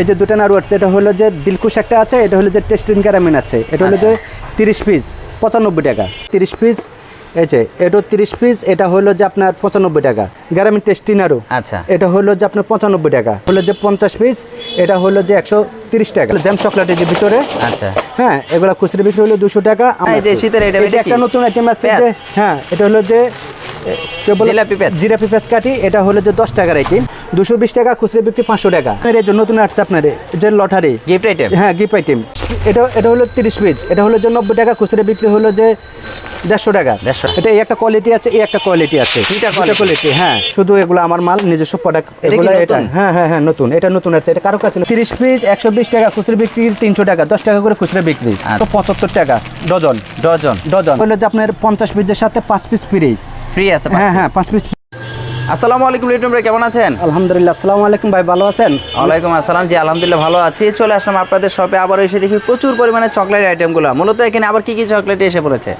এই যে দুটো নাড়ু আছে এটা হলো যে দিলকুশ একটা আছে এটা হলো যে টেস্টিন ক্যারামিন আছে। এটা হলো যে তিরিশ পিস পঁচানব্বই টাকা। তিরিশ পিস এই যে এটা তিরিশ পিস এটা হলো যে আপনার পঁচানব্বই টাকা। গ্রামীণ টেস্টি নাড়ু। আচ্ছা। এটা হলো যে আপনার পঁচানব্বই টাকা। হলো যে পঞ্চাশ পিস এটা হলো যে একশো তিরিশ টাকা। জ্যাম চকলেটের যে ভিতরে। আচ্ছা। হ্যাঁ এগুলো খুচরো বিক্রি হলো দুশো টাকা। শীতের এটা একটা নতুন আইটেম আছে হ্যাঁ এটা হলো যে? জিলাপি পেঁয়াজ? জিলাপি পেঁয়াজ কাটি এটা হলো যে দশ টাকার আইটেম দুশো বিশ টাকা খুচরো বিক্রি পাঁচশো টাকা। এর জন্য নতুন আসছে আপনার যে লটারি। গিফট আইটেম হ্যাঁ গিফট আইটেম এটা এটা হলো তিরিশ পিস এটা হলো যে নব্বই টাকা খুচরো বিক্রি হলো যে দেড়শো টাকা। 150 এটা এই একটা কোয়ালিটি আছে এই একটা কোয়ালিটি আছে। দুইটা কোয়ালিটি হ্যাঁ। শুধু এগুলো আমার মাল নিজস্ব প্রোডাক্ট এগুলো এটা হ্যাঁ হ্যাঁ হ্যাঁ নতুন। এটা নতুন আছে এটা কারও কাছে তিরিশ পিস একশো বিশ টাকা খুচরো বিক্রি তিনশো টাকা দশ টাকা করে খুচরো বিক্রি। আচ্ছা। পঁচাত্তর টাকা ডজন। ডজন। ডজন। হলো যে আপনার পঞ্চাশ পিসের সাথে পাঁচ পিস ফ্রি ফ্রি আছে হ্যাঁ হ্যাঁ পাঁচ পিস আসসালামু আলাইকুম লিটন ভাই কেমন আছেন? আলহামদুলিল্লাহ আসসালামু আলাইকুম ভাই ভালো আছেন? ওয়ালাইকুম আসসালাম জি আলহামদুলিল্লাহ ভালো আছি। চলে আসলাম আপনাদের শপে আবার এসে দেখি প্রচুর পরিমাণে চকলেট আইটেমগুলো মূলত এখানে আবার কি কি চকলেট এসে পড়েছে?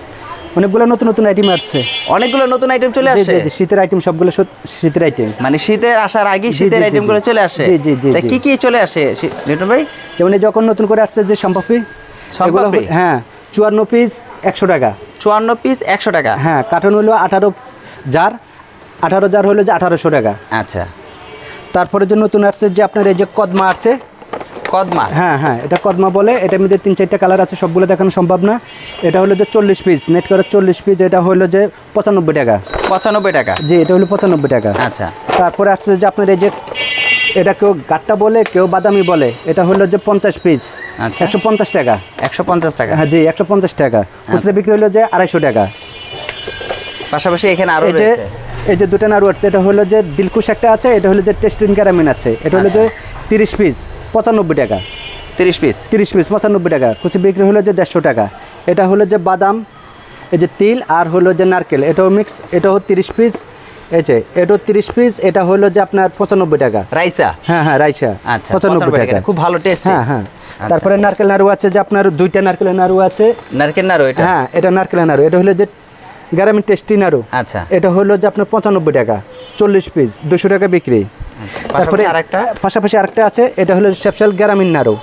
অনেকগুলো নতুন নতুন আইটেম আসছে। অনেকগুলো নতুন আইটেম চলে আসছে শীতের আইটেম সবগুলো শীতের আইটেম মানে শীতের আসার আগেই জি, শীতের আইটেমগুলো চলে আসে? জি, জি, জি, কি কি চলে আসে লিটন ভাই? যেমন যখন নতুন করে আসছে যে সম্পাপি সম্পাপড়ি? হ্যাঁ চুয়ান্ন পিস একশো টাকা। চুয়ান্ন পিস একশো টাকা। হ্যাঁ কার্টন হলো আঠারো জার আঠারো জার হলো যে আঠারোশো টাকা আচ্ছা তারপরে যে নতুন আসছে যে আপনার এই যে কদমা আছে কদমা হ্যাঁ হ্যাঁ এটা কদমা বলে এটার মধ্যে তিন চারটা কালার আছে সবগুলো দেখানো সম্ভব না এটা হলো যে চল্লিশ পিস নেট করে চল্লিশ পিস এটা হলো যে পঁচানব্বই টাকা পঁচানব্বই টাকা জি এটা হলো পঁচানব্বই টাকা আচ্ছা তারপরে আসছে যে আপনার এই যে এটা কেউ গাট্টা বলে কেউ বাদামি বলে এটা হলো যে পঞ্চাশ পিস আচ্ছা একশো পঞ্চাশ টাকা একশো পঞ্চাশ টাকা হ্যাঁ জি একশো পঞ্চাশ টাকা। খুচরা বিক্রি হলো যে আড়াইশো টাকা পাশাপাশি এখানে আরও রয়েছে। এই যে দুটো নাড়ু আছে এটা হলো যে দিলকুশ একটা আছে এটা হলো যে টেস্টিন ক্যারামিন আছে। এটা হলো যে আচ্ছা। তিরিশ পিস পঁচানব্বই টাকা। তিরিশ পিস? তিরিশ পিস পঁচানব্বই টাকা। খুচরা বিক্রি হলো যে দেড়শো টাকা। এটা হলো যে বাদাম এই যে তিল আর হলো যে নারকেল। এটাও মিক্স এটাও তিরিশ পিস। এই যে এটাও তিরিশ পিস এটা হলো যে আপনার পঁচানব্বই টাকা। রাইসা? হ্যাঁ হ্যাঁ রাইসা। আচ্ছা পঁচানব্বই টাকা। খুব ভালো টেস্ট হ্যাঁ হ্যাঁ। তারপরে নারকেল নাড়ু আছে যে আপনার দুইটা নারকেলের নাড়ু আছে। নারকেল নাড়ু এটা? হ্যাঁ এটা নারকেলের নাড়ু। এটা হলো যে গ্রামীণ টেস্টি নাড়ু। আচ্ছা। এটা হলো যে আপনার পঁচানব্বই টাকা চল্লিশ পিস দুশো টাকা বিক্রি। তারপরে আরেকটা? পাশাপাশি আরেকটা আছে এটা হলো স্যাপসাল গ্রামীণ নাড়ু।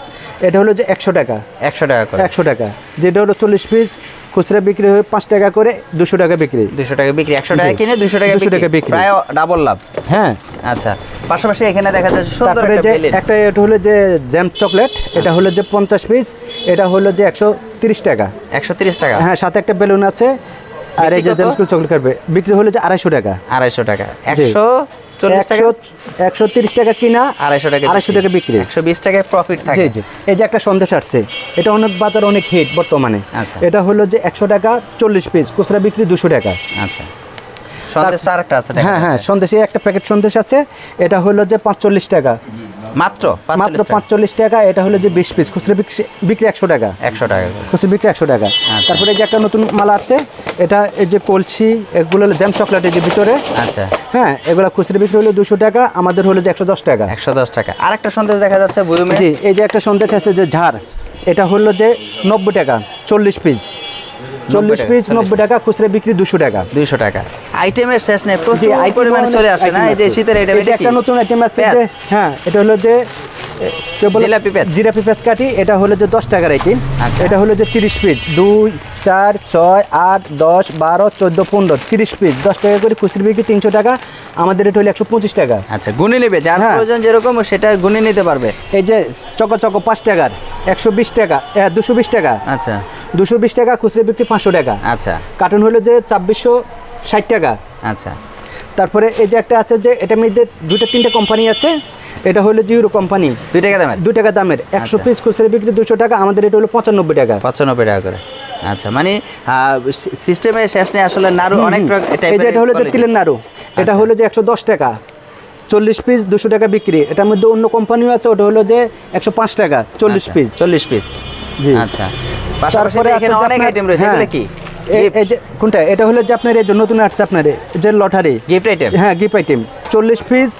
এটা হলো যে একশো টাকা। একশো টাকা করে। একশো টাকা। যেটা হলো চল্লিশ পিস খুচরা বিক্রি হয়ে পাঁচ টাকা করে দুশো টাকা বিক্রি। দুশো টাকা বিক্রি একশো টাকা কিনে দুশো টাকা 200 টাকা বিক্রি। প্রায় ডাবল লাভ। হ্যাঁ। আচ্ছা পাশাপাশি এখানে দেখা যাচ্ছে সুন্দর তারপরে একটা যে একটা এটা হলো যে জ্যাম চকলেট এটা হলো যে পঞ্চাশ পিস এটা হলো যে একশো তিরিশ টাকা। একশো তিরিশ টাকা। হ্যাঁ সাথে একটা বেলুন আছে আর এই যে কত? জ্যাম চকলেট করবে বিক্রি হলো যে আড়াইশো টাকা। আড়াইশো টাকা। একশো একশো তিরিশ টাকা কিনা আড়াইশো টাকা আড়াইশো টাকা বিক্রি। একশো বিশ টাকায় প্রফিট থাকে। জি। এই যে একটা সন্দেশ আসছে এটা অনেক বাজার অনেক হিট বর্তমানে। আচ্ছা। এটা হলো যে একশো টাকা চল্লিশ পিস খুচরা বিক্রি দুশো টাকা। আচ্ছা। সন্দেশটা আরেকটা আছে হ্যাঁ হ্যাঁ। সন্দেশে একটা প্যাকেট সন্দেশ আছে এটা হলো যে পাঁচচল্লিশ টাকা। মাত্র মাত্র পাঁচচল্লিশ টাকা এটা হলো যে বিশ পিস খুচরা বিক্রি- একশো টাকা। একশো টাকা খুচরা বিক্রি একশো টাকা। আচ্ছা। তারপরে এই যে একটা নতুন মাল আছে এটা এই যে কলসি এগুলো হলো জ্যাম চকলেটের যে ভিতরে। আচ্ছা। হ্যাঁ এগুলো খুচরা বিক্রি হলো দুশো টাকা আমাদের হলো যে একশো দশ টাকা। একশো দশ টাকা। আরেকটা সন্দেশ দেখা যাচ্ছে জি এই যে একটা সন্দেশ আছে যে ঝাড় এটা হলো যে নব্বই টাকা চল্লিশ পিস চল্লিশ পিস নব্বই টাকা খুচরা বিক্রি দুশো টাকা। দুইশো টাকা। আইটেমের শেষ নেই প্রচুর পরিমাণে চলে আসে না? এই যে শীতের আইটেম এটা একটা নতুন আইটেম আছে হ্যাঁ এটা হলো যে? জিলাপি পেঁয়াজ? জিলাপি পেঁয়াজ কাটি এটা হলো যে দশ টাকার আইটেম আচ্ছা। এটা হলো যে তিরিশ পিস। দুই চার ছয় আট দশ বারো চোদ্দ পনেরো তিরিশ পিস। দশ টাকা করে খুচরি বিক্রি তিনশো টাকা আমাদের এটা হলো একশো পঁচিশ টাকা। আচ্ছা গুনে নেবে যার হ্যাঁ। প্রয়োজন যেরকম সেটা গুনে নিতে পারবে। এই যে চকো চকো পাঁচ টাকার একশো বিশ টাকা দুশো বিশ টাকা। আচ্ছা। দুশো বিশ টাকা খুচরা বিক্রি পাঁচশো টাকা। আচ্ছা। কার্টুন হলো যে ছাব্বিশশো ষাট টাকা। আচ্ছা। তারপরে এই যে একটা আছে যে এটার মধ্যে দুইটা তিনটা কোম্পানি আছে। এটা হলো জিরো কোম্পানি দুই টাকা দামের? দু টাকা দামের। একশো আচ্ছা। পিস খুচরা বিক্রি দুশো টাকা আমাদের এটা হলো পঁচানব্বই টাকা। পঁচানব্বই টাকা করে। আচ্ছা মানে সিস্টেমে শেষ নেই আসলে নাড়ু অনেক এই যে এটা হলো যে তিলের নাড়ু। এটা আচ্ছা। হলো যে একশো দশ টাকা। চল্লিশ পিস দুশো টাকা বিক্রি। এটার মধ্যে অন্য কোম্পানিও আছে ওটা হলো যে একশো পাঁচ টাকা চল্লিশ আচ্ছা, পিস চল্লিশ পিস জি। আচ্ছা। তারপরে এখানে অনেক আইটেম রয়েছে। হ্যাঁ, এগুলো কি এই- এই যে কোনটা? এটা হলো যে আপনার এই যে নতুন আসছে আপনার যে লটারি গিফট আইটেম হ্যাঁ গিফট আইটেম চল্লিশ পিস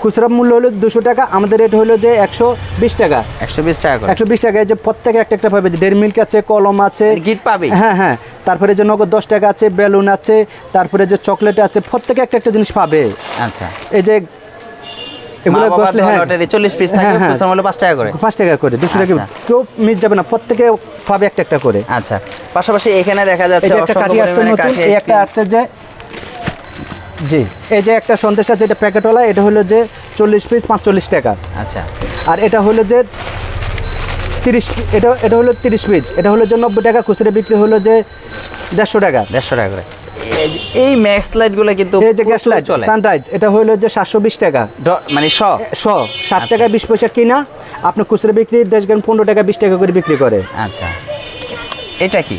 খুচরা মূল্য হলো দুশো টাকা আমাদের রেট হলো যে একশো বিশ টাকা। একশো বিশ টাকা একশো বিশ টাকা এই যে প্রত্যেকে একটা একটা পাবে যে ডেয়ারি মিল্ক আছে কলম আছে। গিফট পাবি? হ্যাঁ হ্যাঁ। তারপরে যে নগদ দশ টাকা আছে বেলুন আছে তারপরে যে চকলেট আছে প্রত্যেকে একটা একটা জিনিস পাবে। আচ্ছা। এই যে এগুলো বসলে হ্যাঁ। লটারি চল্লিশ পিস থাকবে। খুচরা মূল্য পাঁচ টাকা করে। পাঁচ টাকা করে দুশো টাকা আচ্ছা। কেউ মিট যাবে না প্রত্যেকে পাবে একটা একটা করে। আচ্ছা। পাশাপাশি এখানে দেখা যাচ্ছে একটা আসছে নতুন এই একটা আসছে যে জি। এই যে একটা সন্দেশ আছে এটা প্যাকেটওয়ালা এটা হলো যে চল্লিশ পিস পাঁচচল্লিশ টাকা। আচ্ছা। আর এটা হলো যে তিরিশ এটা এটা হলো তিরিশ পিস এটা হলো যে নব্বই টাকা খুচরা বিক্রি হলো যে দেড়শো টাকা। দেড়শো টাকা করে। এই ম্যাক্স লাইটগুলো কিন্তু এই যে গ্যাস লাইট সানরাইজ এটা হলো যে সাতশো বিশ টাকা। মানে শ। শ ষাট আচ্ছা। টাকা বিশ পয়সা কিনা আপনি খুচরা বিক্রি দেখবেন পনেরো টাকা বিশ টাকা করে বিক্রি করে। আচ্ছা। এটা কি?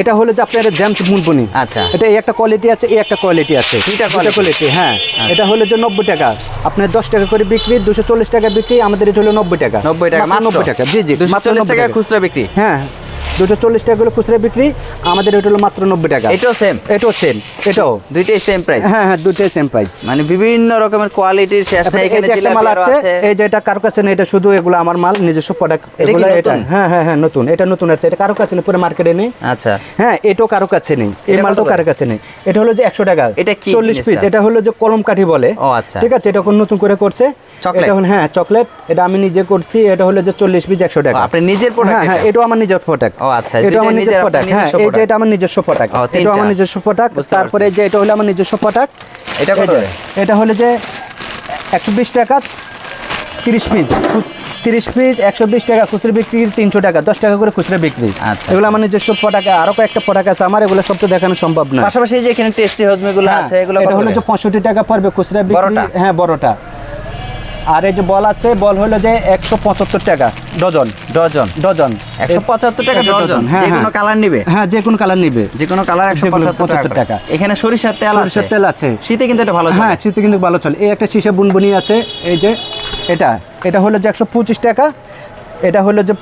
এটা হলো যে আপনার জ্যামস মুনবুনি আচ্ছা। এটা এই একটা কোয়ালিটি আছে এই একটা কোয়ালিটি আছে। দুইটা কোয়ালিটি হ্যাঁ। এটা হলো যে নব্বই টাকা। আপনার দশ টাকা করে বিক্রি দুশো চল্লিশ টাকা বিক্রি আমাদের এটা হলো নব্বই টাকা। নব্বই টাকা নব্বই টাকা। জি জি মাত্র টাকা। খুচরা বিক্রি? হ্যাঁ। দুশো চল্লিশ টাকা করে খুচরা বিক্রি আমাদের এটা হলো মাত্র নব্বই টাকা। এটাও সেম এটাও সেম এটাও। দুইটাই সেম প্রাইস হ্যাঁ হ্যাঁ দুটোই সেম প্রাইস মানে বিভিন্ন রকমের কোয়ালিটির শেষ নাই এখানে একটা মাল আছে এই যে এটা কারও কাছে নেই এটা শুধু এগুলো আমার মাল নিজস্ব প্রোডাক্ট এগুলো এটা হ্যাঁ হ্যাঁ হ্যাঁ নতুন এটা নতুন আছে এটা কারও কাছে নেই পুরো মার্কেটে নেই। আচ্ছা। হ্যাঁ এটাও কারও কাছে নেই এই মালটাও কারও? কাছে নেই। এটা হলো যে একশো টাকা এটা কি চল্লিশ পিস এটা হলো যে কলম কাঠি বলে। ও আচ্ছা। ঠিক আছে এটা এখন নতুন করে করছে। চকলেট? হ্যাঁ চকলেট এটা আমি নিজে করছি এটা হলো যে চল্লিশ পিস একশো টাকা। আপনি নিজের প্রোডাক্ট হ্যাঁ হ্যাঁ এটাও আমার নিজের প্রোডাক্ট ও, আচ্ছা, এটা আমার নিজের নিজের প্রোডাক্ট হ্যাঁ নিজস্ব এটা আমার নিজস্ব প্রোডাক্ট এটা আমার নিজস্ব প্রোডাক্ট তারপরে যে এটা হলো আমার নিজস্ব প্রোডাক্ট এটা কত এটা হলো যে একশো বিশ টাকা তিরিশ পিস। তিরিশ পিস একশো বিশ টাকা খুচরা বিক্রি তিনশো টাকা দশ টাকা করে খুচরা বিক্রি। আচ্ছা। এগুলো আমার নিজস্ব প্রোডাক্ট আরও কয়েকটা প্রোডাক্ট আছে। আমার এগুলো সব তো দেখানো সম্ভব না। পাশাপাশি এই যে এখানে টেস্টি হজমিগুলো হ্যাঁ, আছে এগুলো এটা হলো যে পঁয়ষট্টি টাকা পড়বে খুচরা বিক্রি। হ্যাঁ বড়টা। আর এই যে বল আছে বল হলো যে একশো পঁচাত্তর টাকা ডজন। ডজন। ডজন। একশো পঁচাত্তর টাকা ডজন হ্যাঁ, যে কোনো হ্যাঁ। কালার নিবে? হ্যাঁ যে কোনো কালার নিবে। যে কোনো কালার একশো পঁচাত্তর টাকা। এখানে সরিষার তেল সরিষার তেল আছে। শীতে কিন্তু এটা ভালো হ্যাঁ শীতে কিন্তু ভালো চলে। এই একটা শিশে বুনবুনি আছে এই যে এটা। এটা হলো যে একশো পঁচিশ টাকা এটা হলো যে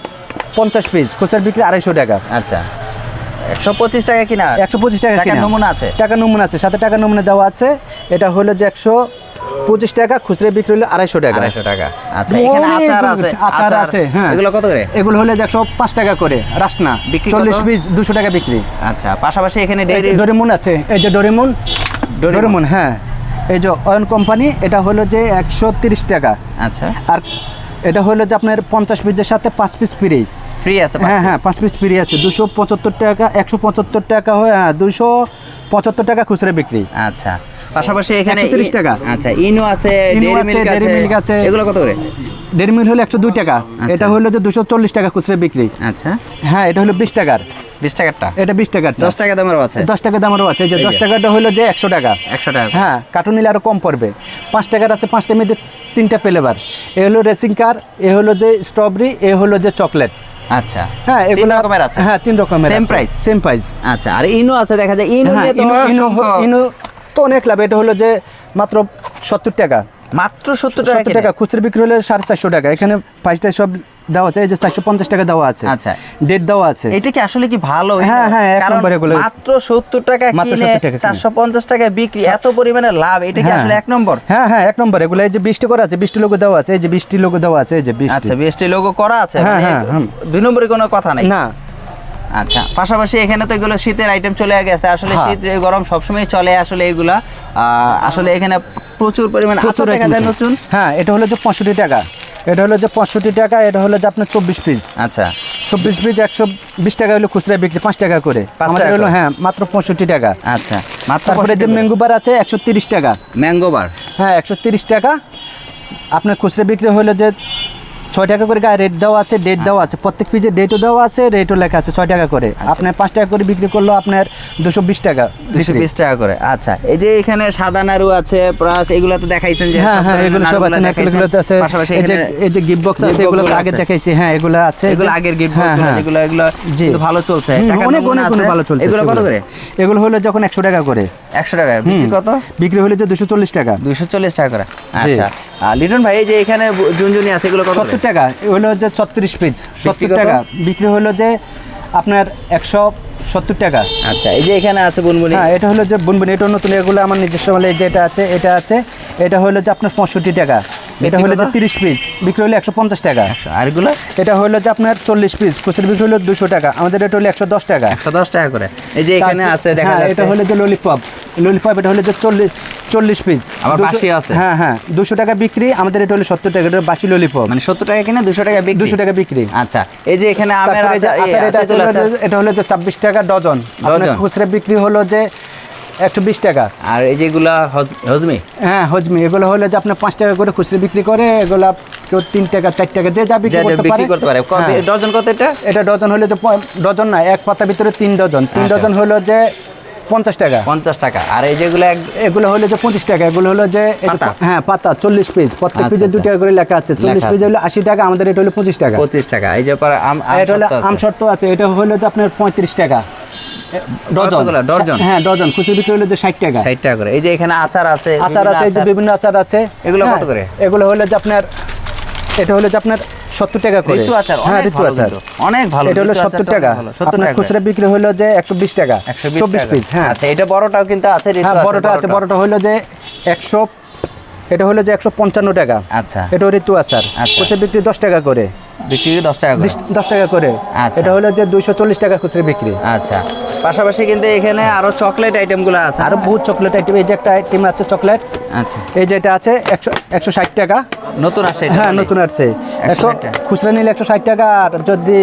পঞ্চাশ পিস খুচরা বিক্রি আড়াইশো টাকা। আচ্ছা। একশো পঁচিশ টাকা কিনা? একশো পঁচিশ টাকা কিনা। নমুনা আছে? টাকা নমুনা আছে সাথে টাকা নমুনা দেওয়া আছে। এটা হলো যে একশো পঁচিশ টাকা খুচরা বিক্রি হলো আড়াইশো টাকা। আড়াইশো টাকা। আচ্ছা এখানে আচার আছে। আচার আছে, হ্যাঁ। এগুলো কত করে? এগুলো হলো একশো পাঁচ টাকা করে রাসনা। বিক্রি চল্লিশ পিস দুশো টাকা বিক্রি। আচ্ছা পাশাপাশি এখানে ডোরেমন আছে এই যে ডোরেমন। ডোরেমন। হ্যাঁ। এই যে অয়ন কোম্পানি এটা হলো যে একশো তিরিশ টাকা। আচ্ছা। আর এটা হলো যে আপনার পঞ্চাশ পিসের সাথে পাঁচ পিস ফ্রি। ফ্রি আছে হ্যাঁ হ্যাঁ পাঁচ পিস ফ্রি আছে। দুশো পঁচাত্তর টাকা একশো পঁচাত্তর টাকা হয় হ্যাঁ দুশো পঁচাত্তর টাকা খুচরা বিক্রি। আচ্ছা। পাশাপাশি এখানে 130 টাকা। আচ্ছা ইনো আছে মিল্ক আছে এগুলো কত করে? দেড় মিল হলো একশো দুই টাকা। আচ্ছা। এটা হলো যে দুশো চল্লিশ টাকা খুচরা বিক্রি। আচ্ছা। হ্যাঁ এটা হলো বিশ টাকার। বিশ টাকারটা? এটা বিশ টাকার দশ টাকা দামেরও আছে। দশ টাকা দামেরও আছে। যে এই দশ যে। টাকাটা হলো যে একশো টাকা। একশো টাকা হ্যাঁ কার্টুন নিলে আরও কম পড়বে। পাঁচ টাকার আছে পাঁচটা মধ্যে তিনটা ফ্লেভার এ হলো রেসিং কার এ হলো যে স্ট্রবেরি এ হলো যে চকলেট আচ্ছা। হ্যাঁ এগুলো রকমের আছে? হ্যাঁ তিন রকমের Same price? সেম প্রাইস আচ্ছা আর ইনো আছে দেখা যায় ইনো হ্যাঁ ইনো ইনো তো অনেক লাভ। এটা হলো যে মাত্র সত্তর টাকা। মাত্র সত্তর টাকা সত্তর টাকা খুচরা বিক্রি হলে সাড়ে চারশো টাকা। এখানে পাঁচটা সব দেওয়া আছে এই যে চারশো পঞ্চাশ টাকা দেওয়া আছে। আচ্ছা। ডেট দেওয়া আছে। এটা কি আসলে কি ভালো? হ্যাঁ, হ্যাঁ, কারণ মাত্র সত্তর টাকা কিনে 70 টাকা কিনে। চারশো পঞ্চাশ টাকা বিক্রি এত পরিমাণে লাভ। এটা কি হ্যাঁ। আসলে এক নম্বর? হ্যাঁ হ্যাঁ এক নম্বর। এগুলো এই যে বৃষ্টি করা আছে বৃষ্টি লোগো দেওয়া আছে এই যে বৃষ্টি লোগো দেওয়া আছে এই যে বৃষ্টি। আচ্ছা বিএসটি লোগো করা আছে হ্যাঁ, মানে হ্যাঁ, দুই নম্বরে কোনো কথা নাই। না। আচ্ছা পাশাপাশি এখানে তো এগুলো শীতের আইটেম চলে গেছে। আসলে হ্যাঁ। শীত গরম সবসময় চলে আসলে এগুলা। আসলে এখানে প্রচুর পরিমাণে আচার দেখা যায় নতুন। হ্যাঁ এটা হলো যে পঁয়ষট্টি টাকা। এটা হলো যে পঁয়ষট্টি টাকা এটা হলো যে আপনার চব্বিশ পিস আচ্ছা। চব্বিশ পিস একশো বিশ টাকা হলো খুচরা বিক্রি পাঁচ টাকা করে। আমাদের হলো হ্যাঁ মাত্র পঁয়ষট্টি টাকা। আচ্ছা মাত্র তারপরে যে ম্যাঙ্গো বার আছে একশো তিরিশ টাকা। ম্যাঙ্গো বার হ্যাঁ একশো তিরিশ টাকা। আপনার খুচরা বিক্রি হলো যে ছয় টাকা করে গায়ে রেট দেওয়া আছে ডেট দেওয়া আছে। প্রত্যেক পিজে ডেটও দেওয়া আছে রেটও লেখা আছে ছয় টাকা করে। আপনার পাঁচ টাকা করে বিক্রি করল আপনার দুশো বিশ টাকা দুশো বিশ টাকা করে। আচ্ছা এই যে এখানে সাদা নাড়ু আছে প্লাস এগুলো তো দেখাইছেন যে হ্যাঁ হ্যাঁ এগুলো সব আছে। এগুলো আছে। এই যে এই যে গিফট বক্স আছে এগুলো আগে দেখাইছি। হ্যাঁ এগুলো আছে। এগুলো আগের গিফট হ্যাঁ এগুলো এগুলো জি। ভালো চলছে। অনেক অনেক অনেক ভালো চলছে এগুলো কত করে? এগুলো হলো যখন একশো টাকা করে। একশো টাকা। বিক্রি কত? বিক্রি হলে যে দুশো চল্লিশ টাকা। দুইশো চল্লিশ টাকা করে। আচ্ছা। লিটন ভাই এই যে এখানে জুনজুনি আছে এগুলো কত করে? সত্তর টাকা। হলো যে ছত্রিশ পিস। সত্তর কত? টাকা। বিক্রি হলো যে আপনার একশো সত্তর টাকা। আচ্ছা এই যে এখানে আছে বুনবুনি? হ্যাঁ এটা হলো যে বুনবুন। এটা নতুন এগুলো আমার নিজস্ব মানে এই যে এটা আছে এটা আছে এটা হলো যে আপনার পঁয়ষট্টি টাকা। এটা হলো যে কত? তিরিশ পিস। বিক্রি হলো একশো পঞ্চাশ টাকা। আর এগুলো? এটা হলো যে আপনার চল্লিশ পিস। খুচরা বিক্রি হলো দুশো টাকা। আমাদের এটা হলো একশো দশ টাকা। একশো দশ টাকা করে। এই যে এখানে আছে দেখা হ্যাঁ, যাচ্ছে। এটা হলো যে ললিপপ ললিপপ এটা হলো যে চল্লিশ চল্লিশ পিস আবার বাসি আছে। হ্যাঁ হ্যাঁ। দুশো টাকা বিক্রি আমাদের এটা হলো সত্তর টাকা বাসি ললিপপ মানে সত্তর টাকা কিনে দুশো টাকা বিক্রি? দুশো টাকা বিক্রি। আচ্ছা এই যে এখানে আমের এটা হলো যে- ছাব্বিশ টাকা ডজন। খুচরা বিক্রি হলো যে একশো বিশ টাকা। আর এই যেগুলা হজমি? হ্যাঁ হজমি। এগুলো হলো যে আপনার পাঁচ টাকা করে খুচরা বিক্রি করে এগুলা কেউ তিন টাকা চার টাকা যে যা বিক্রি করতে পারে। হ্যাঁ। ডজন কত এটা? এটা ডজন হলো যে ডজন না এক পাতা ভিতরে তিন ডজন। তিন আচ্ছা। ডজন হলো যে পঞ্চাশ টাকা। পঞ্চাশ টাকা। আর এই যেগুলো এগুলো হলো যে পঁচিশ টাকা এগুলো হলো যে পাতা? হ্যাঁ পাতা চল্লিশ পিস প্রত্যেক আচ্ছা, পিসে দু। টাকা করে লেখা আছে। চল্লিশ পিস হলো আশি টাকা আমাদের এটা হলো পঁচিশ টাকা। পঁচিশ টাকা। এই যে এটা হলো আম শর্ত আছে। এটা হলো যে আপনার পঁয়ত্রিশ টাকা। ডজন। হ্যাঁ ডজন। খুচরা বিক্রি হলো যে ষাট টাকা। ষাট টাকা করে। এই যে এখানে আচার আছে আচার আছে এই যে বিভিন্ন আচার আছে। এগুলো হ্যাঁ, কত করে? এগুলো হলো যে আপনার এটা হলো যে আপনার সত্তর টাকা করে। ঋতু আচার হ্যাঁ অনেক ঋতু ভালো আচার। অনেক ভালো এটা হলো সত্তর টাকা। অনেক ভালো, 70 আপনার টাকা খুচরা বিক্রি হলো যে একশো বিশ টাকা। একশো চব্বিশ পিস হ্যাঁ। আচ্ছা এটা বড়টাও কিন্তু আছে হ্যাঁ বড়টা আছে বড়টা। হলো যে একশো এটা হলো যে একশো পঞ্চান্ন টাকা। আচ্ছা। এটা ঋতু আচার। আচ্ছা। খুচরা বিক্রি দশ টাকা করে। বিক্রি দশ টাকা দশ টাকা করে। আচ্ছা। এটা হলো যে দুইশো চল্লিশ টাকা খুচরা বিক্রি। আচ্ছা। পাশাপাশি কিন্তু এখানে আরও চকলেট আইটেমগুলো আছে আরও বহুত চকলেট আইটেম এই যে একটা আইটেম আছে চকলেট আচ্ছা। এই যে এটা আছে একশো একশো ষাট টাকা। নতুন আসছে হ্যাঁ? নতুন আসছে। একশো খুচরা নিলে একশো ষাট টাকা আর যদি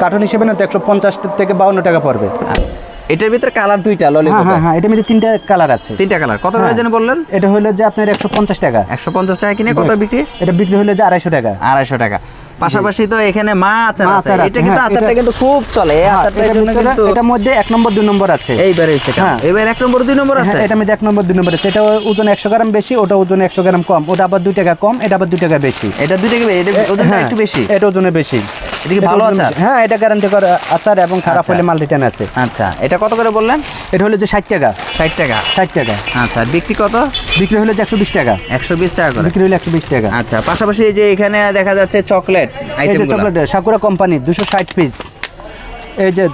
কার্টন হিসেবে না তো একশো পঞ্চাশ থেকে বাউন্ন টাকা পড়বে। এটার ভিতরে কালার দুইটা হ্যাঁ ললিপপ হ্যাঁ হ্যাঁ এটার মধ্যে তিনটা কালার আছে। তিনটা কালার কত করে হ্যাঁ। যেন বললেন? এটা হলো যে আপনার একশো পঞ্চাশ টাকা। একশো পঞ্চাশ টাকা কিনে কত বিক্রি? এটা বিক্রি হলো যে আড়াইশো টাকা। আড়াইশো টাকা। পাশাপাশি তো এখানে মা আচার আছে। এটা কিন্তু হ্যাঁ, আচারটা কিন্তু খুব চলে এই হ্যাঁ, আচারটার জন্য কিন্তু এটার মধ্যে এক নম্বর দুই নম্বর আছে। এইবার হয়েছে হ্যাঁ। এবার এক নম্বর দুই নম্বর আছে? এটা মধ্যে এক নম্বর দুই নম্বর আছে। এটা ওজন একশো গ্রাম বেশি ওটা ওজন একশো গ্রাম কম। ওটা আবার দুই টাকা কম এটা আবার দুই টাকা বেশি। এটা দুই টাকা এটা ওজনটা হ্যাঁ, একটু বেশি? এটা ওজনে বেশি। এটা কি ভালো আচার? হ্যাঁ এটা গ্যারান্টি করা আচার এবং খারাপ আচ্ছা। হলে মাল রিটার্ন আছে। আচ্ছা এটা কত করে বললেন? এটা হলো যে ষাট টাকা। ষাট টাকা। ষাট টাকা। আচ্ছা বিক্রি কত? বিক্রি হলো যে একশো বিশ টাকা। একশো বিশ টাকা করে। বিক্রি হলো একশো বিশ টাকা। আচ্ছা পাশাপাশি যে এখানে দেখা যাচ্ছে chocolate item chocolate Sakura company দুশো ষাট পিস এই যে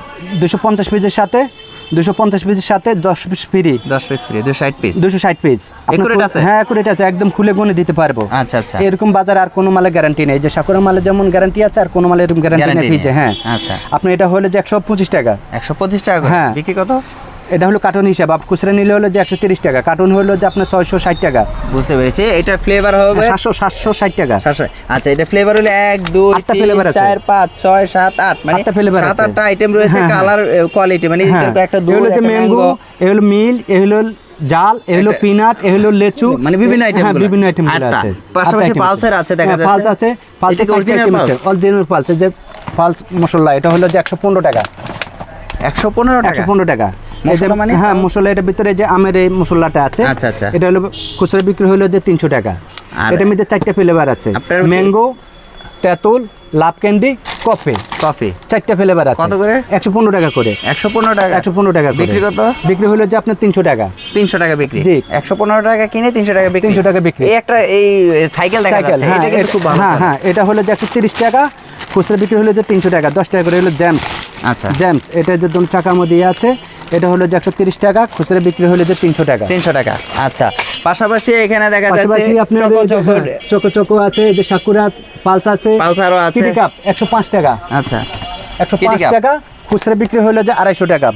দুশো পঞ্চাশ পিসের সাথে দুশো পঞ্চাশ পিসের সাথে দশ পিস ফ্রি দশ পিস ফ্রি দুশো ষাট পিস দুশো ষাট পিস আছে? হ্যাঁ একুরেট আছে একদম খুলে গুনে দিতে পারব। আচ্ছা আচ্ছা। এরকম বাজার আর কোনো মালে গ্যারান্টি নেই। যে সাকুরা মালে যেমন গ্যারান্টি আছে আর কোনো মালে এরকম গ্যারান্টি নেই হ্যাঁ। আচ্ছা। আপনি এটা হলে যে একশো পঁচিশ টাকা। একশো পঁচিশ টাকা হ্যাঁ। বিক্রি কত? এটা হলো কার্টন হিসাব। আপ খুচরা নিলে হলো যে একশো তিরিশ টাকা কার্টন হলো যে আপনার ছয়শো ষাট টাকা। বুঝতে পেরেছি। এটা ফ্লেভার হবে সাতশো সাতশো ষাট টাকা। সাতশো। আচ্ছা এটা ফ্লেভার হলো এক দুই আটটা flavor আছে। চার পাঁচ ছয় সাত আট মানে আটটা flavor সাত আটটা আইটেম রয়েছে হ্যাঁ, হ্যাঁ। কালার কোয়ালিটি মানে হ্যাঁ। একটা দুধ একটা ম্যাঙ্গো এ হলো মিল এ হলো জাল এ হলো পিনাট এ হলো লেচু। মানে বিভিন্ন আইটেম হ্যাঁ বিভিন্ন আইটেম। আছে। পাশাপাশি পালসের আছে। দেখা যাচ্ছে। পালস আছে। পালস এটা কি original pulse? অরিজিনাল পালস যে পালস মশলা এটা হলো যে একশো পনেরো টাকা। একশো পনেরো টাকা? একশো পনেরো টাকা। মানে? হ্যাঁ মশলা এটার ভিতরে যে আমের এই মশলাটা আছে আচ্ছা, আচ্ছা। এটা হলো খুচরা বিক্রি হলো যে তিনশো টাকা। এটার মধ্যে চারটা ফ্লেভার আছে। ম্যাঙ্গো তেঁতুল লাভ ক্যান্ডি কফি কফি চারটা ফ্লেভার আছে। কত করে? একশো পনেরো টাকা করে। একশো পনেরো টাকা। একশো পনেরো টাকা বিক্রি কত? বিক্রি হলো যে আপনার তিনশো টাকা। তিনশো টাকা বিক্রি। জি। একশো পনেরো টাকা কিনে তিনশো টাকা বিক্রি। 300 টাকা বিক্রি। এই একটা এই সাইকেল দেখা যাচ্ছে। হ্যাঁ হ্যাঁ হ্যাঁ এটা হলো যে একশো তিরিশ টাকা। খুচরা বিক্রি হলো যে তিনশো টাকা। দশ টাকা করে হলো জ্যামস আচ্ছা। জ্যামস এটা যে চাকার মধ্যে আছে এটা হলো যে একশো টাকা খুচরা বিক্রি হলো যে তিনশো টাকা। তিনশো টাকা। আচ্ছা পাশাপাশি এখানে দেখা যাচ্ছে আপনার চকো চকো হ্যাঁ, আছে যে সাকুরা পালস আছে পালসারও আছে। কাপ একশো পাঁচ টাকা। আচ্ছা একশো পাঁচ টাকা খুচরা বিক্রি হলো যে আড়াইশো টাকা।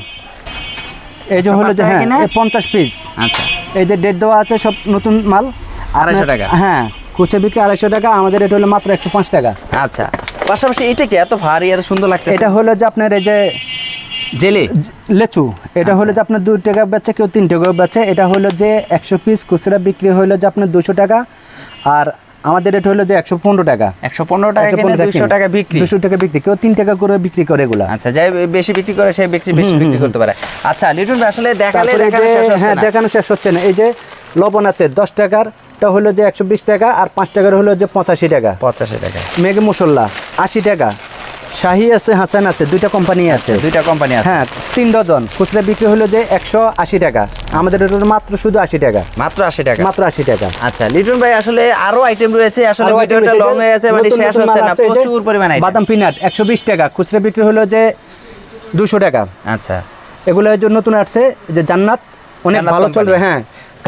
এই যে হলো যে হ্যাঁ পঞ্চাশ পিস। আচ্ছা। এই যে ডেট দেওয়া আছে সব নতুন মাল। আড়াইশো টাকা। হ্যাঁ খুচরা বিক্রি আড়াইশো টাকা আমাদের এটা হলো মাত্র একশো পাঁচ টাকা। আচ্ছা পাশাপাশি এটা কি এত ভারী এত সুন্দর লাগছে এটা হলো যে আপনার এই যে জেলি? লেচু। এটা হলো যে আপনার দুই টাকা বেচে কেউ তিন টাকা বেচে। এটা হলো যে একশো পিস খুচরা বিক্রি হলো যে আপনার দুশো টাকা। আর আমাদের এটা হলো যে একশো পনেরো টাকা। একশো পনেরো টাকা দুশো টাকা বিক্রি। দুশো টাকা বিক্রি। কেউ তিন টাকা করে বিক্রি করে এগুলা। আচ্ছা যাই বেশি বিক্রি করে সে বিক্রি বেশি বিক্রি করতে পারে। আচ্ছা লিটন আসলে দেখালে হ্যাঁ দেখানো শেষ হচ্ছে না। এই যে লবণ আছে দশ টাকার টা হলো যে একশো বিশ টাকা আর পাঁচ টাকার হলো যে পঁচাশি টাকা। পঁচাশি টাকা। মেঘে মশলা আশি টাকা। শাহি আছে হাসান আছে দুইটা কোম্পানি আছে। দুইটা কোম্পানি আছে। হ্যাঁ তিন ডজন। খুচরা বিক্রি হলো যে একশো আশি টাকা। আমাদের মাত্র শুধু আশি টাকা। মাত্র আশি টাকা? মাত্র আশি টাকা। আচ্ছা লিটন ভাই আসলে আরও আইটেম রয়েছে। আসলে ভিডিওটা লং হয়ে আছে মানে শেষ হচ্ছে না। প্রচুর পরিমাণ বাদাম পিনাট একশো বিশ টাকা। খুচরা বিক্রি হলো যে দুশো টাকা। আচ্ছা। এগুলো নতুন আসছে যে জান্নাত অনেক ভালো চলবে হ্যাঁ।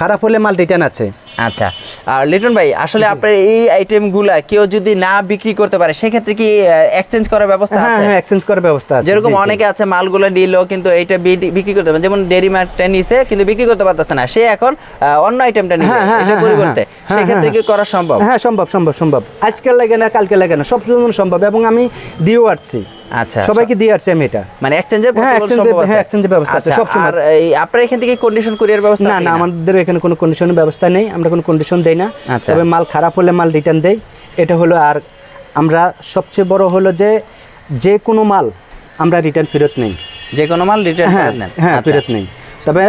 খারাপ হলে মাল রিটার্ন আছে। আচ্ছা আর লিটন ভাই আসলে আপনার এই আইটেমগুলা কেউ যদি না বিক্রি করতে পারে সেক্ষেত্রে কি এক্সচেঞ্জ করার ব্যবস্থা হ্যাঁ আছে? হ্যাঁ এক্সচেঞ্জ করার ব্যবস্থা আছে। যেরকম। অনেকে আছে মালগুলো নিল কিন্তু এইটা বিক্রি করতে পারে। যেমন ডেরি মার্টটা নিছে কিন্তু বিক্রি করতে পারতেছে না। সে এখন অন্য আইটেমটা নিবে হ্যাঁ, হ্যাঁ, এটা পরিবর্তে। সেক্ষেত্রে কি করা সম্ভব? হ্যাঁ সম্ভব সম্ভব সম্ভব। আজকে লাগে না কালকে লাগে না সব সময় সম্ভব। এবং আমি দিয়েও আসছি। আচ্ছা সবাইকে দিয়ে আসছি আমি এটা। মানে এক্সচেঞ্জের হ্যাঁ, এর- হ্যাঁ, এর ব্যবস্থা আছে, আচ্ছা সবসময়। আর এই আপনার এখান থেকে কন্ডিশন কুরিয়ার ব্যবস্থা না না আমাদের এখানে কোনো কন্ডিশনের ব্যবস্থা নেই। আমরা কোনো কন্ডিশন দেই না। আচ্ছা। তবে মাল খারাপ হলে মাল রিটার্ন দেই। এটা হলো আর আমরা সবচেয়ে বড় হলো যে যে কোনো মাল আমরা রিটার্ন ফেরত নেই। যে কোনো মাল রিটার্ন হ্যাঁ নেন। হ্যাঁ আচ্ছা। ফেরত নেই। তবে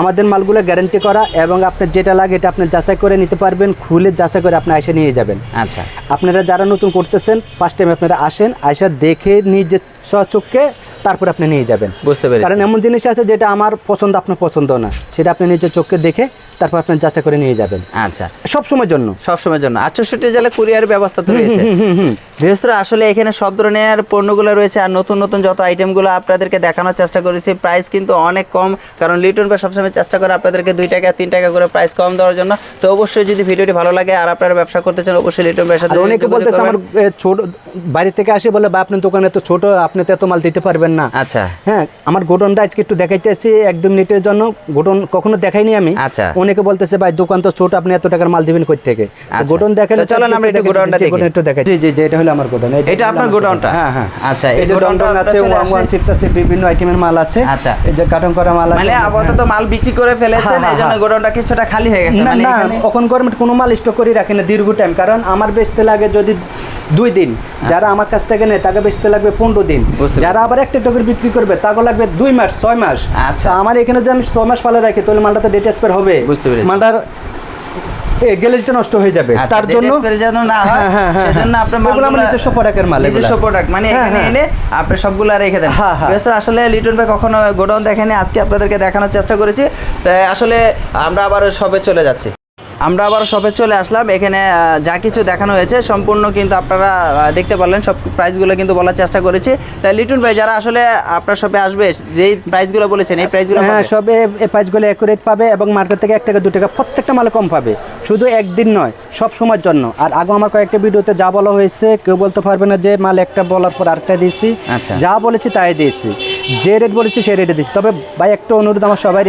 আমাদের মালগুলো গ্যারান্টি করা এবং আপনার যেটা লাগে এটা আপনি যাচাই করে নিতে পারবেন খুলে যাচাই করে আপনি এসে নিয়ে যাবেন। আচ্ছা। আপনারা যারা নতুন করতেছেন ফার্স্ট টাইম আপনারা আসেন আইসা দেখে নিজে চোখকে তারপর আপনি নিয়ে যাবেন। বুঝতে পেরেছি। কারণ এমন জিনিস আছে যেটা আমার পছন্দ আপনার পছন্দ না। সেটা আপনি নিজের চোখকে দেখে তারপর আপনি যাচাই করে নিয়ে যাবেন। আচ্ছা। সব সময়ের জন্য। সবসময়ের জন্য। আটষট্টি জেলা কুরিয়ার ব্যবস্থা তো রয়েছে। বৃহস্পতি আসলে এখানে সব ধরনের পণ্যগুলো রয়েছে আর নতুন নতুন যত আইটেমগুলো আপনাদেরকে দেখানোর চেষ্টা করেছি প্রাইস কিন্তু অনেক কম। কারণ লিটন ভাই সবসময় চেষ্টা করে আপনাদেরকে দুই টাকা তিন টাকা করে প্রাইস কম দেওয়ার জন্য। তো অবশ্যই যদি ভিডিওটি ভালো লাগে আর আপনারা ব্যবসা করতে চান অবশ্যই লিটন ভাইয়ের সাথে অনেকে বলতেছে আমার ছোট বাড়ি থেকে আসে বলে বা আপনার দোকানে তো ছোট আপনি তো এত মাল দিতে পারবেন না। আচ্ছা। হ্যাঁ আমার গোডনটা আজকে একটু দেখাইতেছি এক দু মিনিটের জন্য। গোডন কখনো দেখাইনি আমি। আচ্ছা। অনেকে বলতেছে ভাই দোকান তো ছোট আপনি এত টাকার মাল দিবেন কই থেকে? আচ্ছা। গোডন দেখালে তো চলেন আমরা একটু গোডাউনটা দেখি। একটু দেখাই জি জি জি এটা হলো আমার গোডাউন। এটা আপনার গোডাউনটা? হ্যাঁ হ্যাঁ। আচ্ছা, এই গোডাউনটা আছে ওয়ান ওয়ান চিপস আছে বিভিন্ন আইটেমের মাল আছে। আচ্ছা। এই যে কার্টন করা মাল আছে। মানে আপাতত মাল বিক্রি করে ফেলেছেন হ্যাঁ, হ্যাঁ, এই জন্য হ্যাঁ। গোডাউনটা কিছুটা খালি হয়ে গেছে। না মানে না এখানে এখন গভর্নমেন্ট কোনো মাল স্টক করে রাখে না দীর্ঘ টাইম কারণ আমার বেচতে লাগে যদি দুই দিন যারা আমার কাছ থেকে নেয় তাকে বেচতে লাগবে পনেরো দিন আচ্ছা। যারা আবার একটা টকের বিক্রি করবে তাকে লাগবে দুই মাস ছয় মাস আচ্ছা। আমার এখানে যদি আমি ছয় মাস পালে রাখি তাহলে মালটা তো ডেট এক্সপায়ার হবে বুঝতে পেরেছি। মালটার গ্যালেজটা নষ্ট হয়ে যাবে আচ্ছা, তার জন্য যেন না হয়, হ্যাঁ, হ্যাঁ, হ্যাঁ, সেজন্য আপনার এগুলো আমার মালগুলা- নিজস্ব প্রোডাক্টের মাল। নিজস্ব প্রোডাক্ট মানে এখানে। এনে আপনি সবগুলা রেখে দেন হ্যাঁ, হ্যাঁ। আসলে লিটন ভাই কখনো গোডাউন দেখেনি আজকে আপনাদেরকে দেখানোর চেষ্টা করেছি আসলে আমরা আবার সবে চলে যাচ্ছি আমরা আবার শপে চলে আসলাম। এখানে যা কিছু দেখানো হয়েছে সম্পূর্ণ কিন্তু আপনারা দেখতে পারলেন। সব প্রাইসগুলো কিন্তু বলার চেষ্টা করেছি। তাই লিটন ভাই যারা আসলে আপনার শপে আসবে যেই প্রাইসগুলো বলেছেন এই প্রাইসগুলো হ্যাঁ সবে এই প্রাইসগুলো অ্যাকুরেট পাবে এবং মার্কেট থেকে এক টাকা দু টাকা প্রত্যেকটা মালে কম পাবে। শুধু একদিন নয় সব সময়ের জন্য। আর আগে আমার কয়েকটা ভিডিওতে যা বলা হয়েছে কেউ বলতে পারবে না যে মাল একটা বলার পর আরেকটা দিয়েছি। আচ্ছা। যা বলেছি তাই দিয়েছি। যে রেট বলেছি সেই রেটে দিয়েছি তবে ভাই একটা অনুরোধ আমার সবাই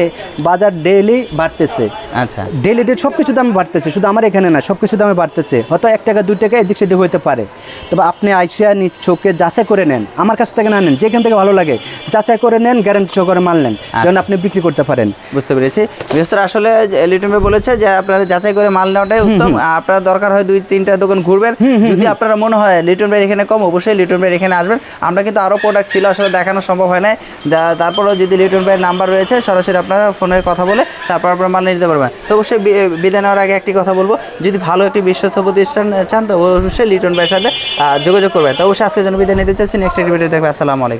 বাজার ডেইলি বাড়তেছে। আচ্ছা। ডেইলি ডেট সব কিছু দামে বাড়তেছে শুধু আমার এখানে না সব কিছু দামে বাড়তেছে। হয়তো এক টাকা দুই টাকা এদিক সেদিক হতে পারে। তবে আপনি আইসিয়া চোখে যাচাই করে নেন। আমার কাছ থেকে না নেন যেখান থেকে ভালো লাগে যাচাই করে নেন গ্যারান্টি সহকারে মাল নেন যেন আপনি বিক্রি করতে পারেন। বুঝতে পেরেছি। বৃহস্পতি আসলে লিটন ভাই বলেছে যে আপনারা যাচাই করে মাল নেওয়াটাই উত্তম। আপনার দরকার হয় দুই তিনটা দোকান ঘুরবেন। যদি আপনারা মনে হয় লিটন ভাই এখানে কম অবশ্যই লিটন ভাই এখানে আসবেন। আমরা কিন্তু আরও প্রোডাক্ট ছিল আসলে দেখানো সম্ভব হয় না যা- তারপরেও যদি লিটন ভাইয়ের নাম্বার রয়েছে, সরাসরি আপনারা ফোনে কথা বলে তারপর আপনার মাল নিতে পারবেন। তো অবশ্যই বিদায় নেওয়ার আগে একটি কথা বলব, যদি ভালো একটি বিশ্বস্ত প্রতিষ্ঠান চান, তো অবশ্যই লিটন ভাইয়ের সাথে যোগাযোগ করবেন। তো অবশ্যই আজকের জন্য বিদায় নিতে চাচ্ছি। নেক্সট একটি ভিডিও দেখবে আসসালামু আলাইকুম।